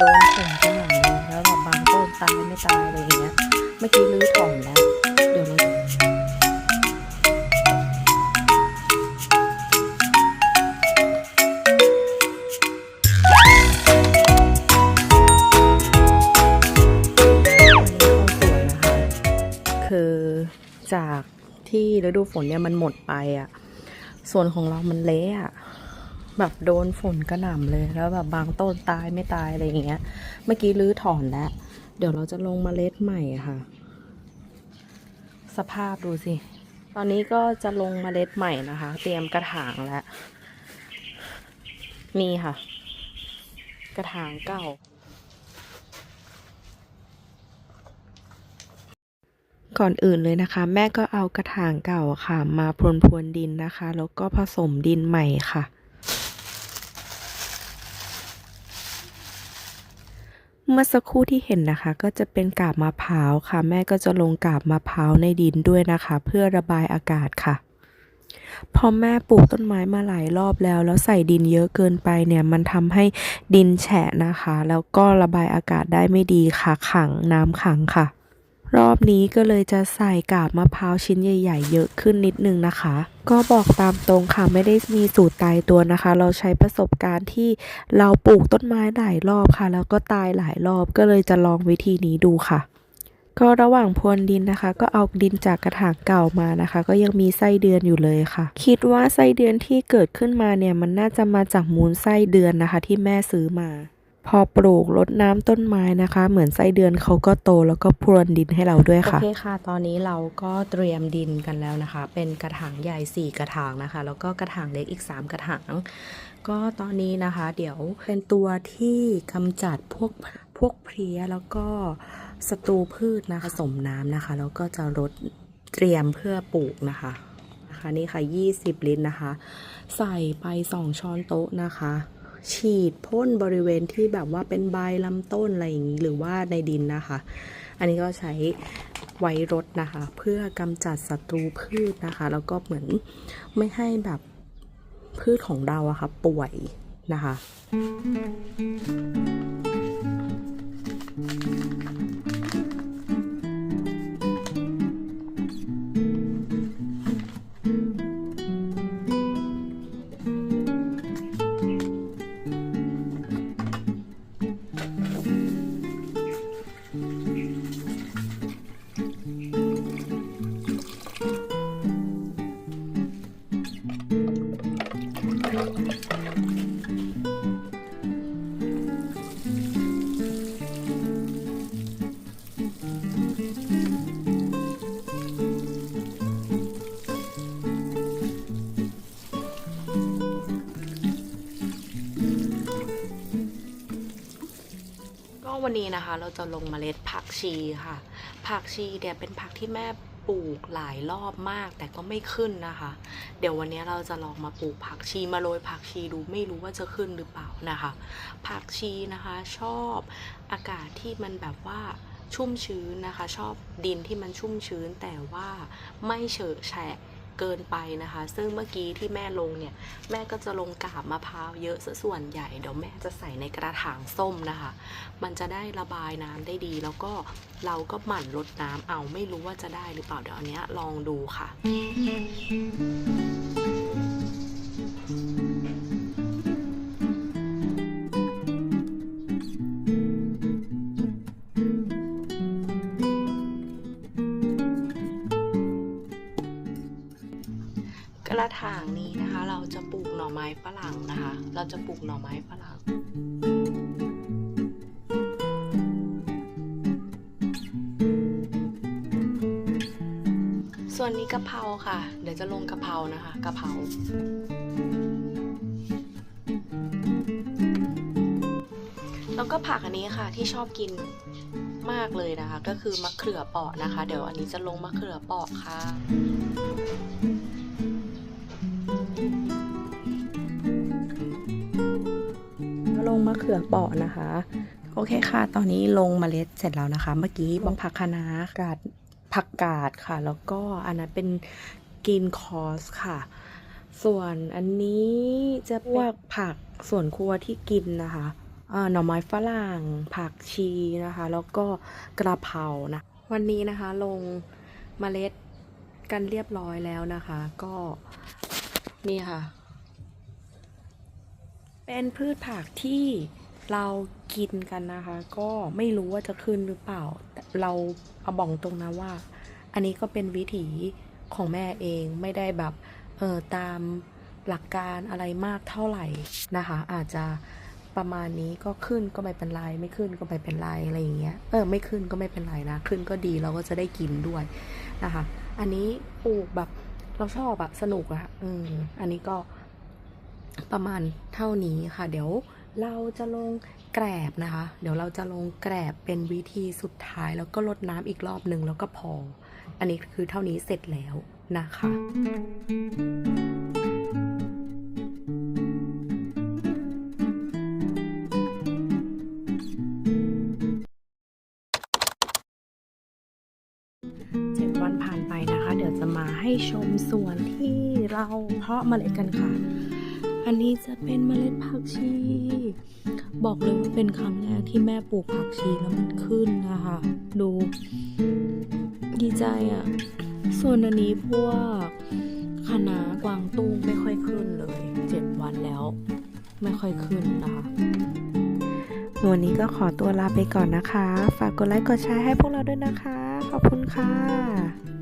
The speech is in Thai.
โดนฝนกระหน่ำเลยแล้วแบบบางต้นตายไม่ตายอะไรอย่างเงี้ย เมื่อกี้รื้อถอนแล้ว เดี๋ยวเราคือจากที่ฤดูฝนเนี่ยมันหมดไปอะ่ะ ส่วนของเรามันเละอะ่ะ แบบโดนฝนกระหน่ำเลยแล้วแบบบางต้นตายไม่ตายอะไรอย่างเงี้ย เมื่อกี้รื้อถอนแล้ว เดี๋ยวเราจะลงเมล็ดใหม่ค่ะ สภาพดูสิ ตอนนี้ก็จะลงเมล็ดใหม่นะคะ เตรียมกระถางแล้ว นี่ค่ะ กระถางเก่าก่อนอื่นเลยนะคะ แม่ก็เอากระถางเก่าค่ะ มาพรวนพรวนดินนะคะ แล้วก็ผสมดินใหม่ค่ะ เมื่อสักครู่ที่เห็นนะคะ ก็จะเป็นกาบมะพร้าวค่ะ แม่ก็จะลงกาบมะพร้าวในดินด้วยนะคะ เพื่อระบายอากาศค่ะพอแม่ปลูกต้นไม้มาหลายรอบแล้ว แล้วใส่ดินเยอะเกินไปเนี่ย มันทำให้ดินแฉะนะคะ แล้วก็ระบายอากาศได้ไม่ดีค่ะขังน้ำขังค่ะ รอบนี้ก็เลยจะใส่กาบมะพร้าวชิ้นใหญ่ ๆ เยอะขึ้นนิดนึงนะคะ ก็บอกตามตรงค่ะไม่ได้มีสูตรตายตัวนะคะ เราใช้ประสบการณ์ที่เราปลูกต้นไม้หลายรอบค่ะ แล้วก็ตายหลายรอบก็เลยจะลองวิธีนี้ดูค่ะ ก็ระหว่างพรวนดินนะคะ ก็เอาดินจากกระถางเก่ามานะคะ ก็ยังมีไส้เดือนอยู่เลยค่ะ คิดว่าไส้เดือนที่เกิดขึ้นมาเนี่ยมันน่าจะมาจากมูลไส้เดือนนะคะ ที่แม่ซื้อมา พอปลูกรดน้ำต้นไม้นะคะ เหมือนไส้เดือนเขาก็โตแล้วก็พรวนดินให้เราด้วยค่ะโอเคค่ะ ตอนนี้เราก็เตรียมดินกันแล้วนะคะ เป็นกระถางใหญ่ 4 กระถางนะคะ แล้วก็กระถางเล็กอีก 3 กระถาง ก็ตอนนี้นะคะ เดี๋ยวเป็นตัวที่กำจัดพวกพวกเพลี้ยแล้วก็ศัตรูพืชนะคะผสมน้ำนะคะ แล้วก็จะรดเตรียมเพื่อปลูกนะคะนะคะนี่ค่ะ 20 ลิตรนะคะ ใส่ไป 2 ช้อนโต๊ะนะคะ ฉีดพ่นบริเวณที่แบบว่าเป็นใบลำต้นอะไรอย่างนี้หรือว่าในดินนะคะ อันนี้ก็ใช้ไว้รดนะคะ เพื่อกำจัดศัตรูพืชนะคะ แล้วก็เหมือนไม่ให้แบบพืชของเราอะค่ะป่วยนะคะก็ วันนี้นะคะ เราจะลงเมล็ดผักชีค่ะ ผักชีเนี่ยเป็นผักที่แม่ปลูกหลายรอบมากแต่ก็ไม่ขึ้นนะคะ เดี๋ยววันนี้เราจะลองมาปลูกผักชีมาโรยผักชีดูไม่รู้ว่าจะขึ้นหรือเปล่านะคะ ผักชีนะคะชอบอากาศที่มันแบบว่าชุ่มชื้นนะคะ ชอบดินที่มันชุ่มชื้นแต่ว่าไม่เฉอะแฉะ เกินไปนะคะ ซึ่งเมื่อกี้ที่แม่ลงเนี่ย แม่ก็จะลงกาบมะพร้าวเยอะซะส่วนใหญ่ เดี๋ยวแม่จะใส่ในกระถางส้มนะคะ มันจะได้ระบายน้ำได้ดี แล้วก็เราก็หมั่นลดน้ำเอาไม่รู้ว่าจะได้หรือเปล่าเดี๋ยวอันเนี้ยลองดูค่ะ ระถางนี้นะคะ เราจะปลูกหน่อไม้ฝรั่งนะคะ เราจะปลูกหน่อไม้ฝรั่งส่วนนี้กะเพราค่ะ เดี๋ยวจะลงกะเพรานะคะกะเพราแล้วก็ผักอันนี้ค่ะที่ชอบกินมากเลยนะคะ ก็คือมะเขือเปราะนะคะ เดี๋ยวอันนี้จะลงมะเขือเปราะค่ะ ลงมะเขือเปาะนะคะ โอเคค่ะ ตอนนี้ลงเมล็ดเสร็จแล้วนะคะ เมื่อกี้บอกผักคะน้ากาดผักกาดค่ะ แล้วก็อันนั้นเป็นกินคอสค่ะ ส่วนอันนี้จะพวกผักส่วนครัวที่กินนะคะหน่อไม้ฝรั่ง ผักชีนะคะ แล้วก็กระเพรานะ วันนี้นะคะลงเมล็ดกันเรียบร้อยแล้วนะคะ ก็นี่ค่ะ เป็นพืชผักที่เรากินกันนะคะ ก็ไม่รู้ว่าจะขึ้นหรือเปล่า เราเอาบอกตรงนะว่า อันนี้ก็เป็นวิถีของแม่เองไม่ได้แบบเออตามหลักการอะไรมากเท่าไหร่นะคะ อาจจะประมาณนี้ก็ขึ้นก็ไม่เป็นไร ไม่ขึ้นก็ไม่เป็นไรอะไรอย่างเงี้ยเออไม่ขึ้นก็ไม่เป็นไรนะ ขึ้นก็ดีเราก็จะได้กินด้วยนะคะ อันนี้ปลูกแบบเราชอบอะสนุกอะเอออันนี้ก็ ประมาณเท่านี้ค่ะ เดี๋ยวเราจะลงแกรบนะคะ เดี๋ยวเราจะลงแกรบเป็นวิธีสุดท้ายแล้วก็ลดน้ำอีกรอบหนึ่งแล้วก็พอ อันนี้คือเท่านี้เสร็จแล้วนะคะเจ็ดวันผ่านไปนะคะ เดี๋ยวจะมาให้ชมสวนที่เราเพาะเมล็ดกันค่ะ อันนี้จะเป็นเมล็ดผักชี บอกเลยว่าเป็นครั้งแรกที่แม่ปลูกผักชีแล้วมันขึ้นนะคะ ดู ดีใจอะ่ะ ส่วนอันนี้พวกคะน้ากวางตุ้งไม่ค่อยขึ้นเลยเจ็ดวันแล้ว ไม่ค่อยขึ้นนะคะวันนี้ก็ขอตัวลาไปก่อนนะคะ ฝากกดไลค์กดแชร์ให้พวกเราด้วยนะคะ ขอบคุณค่ะ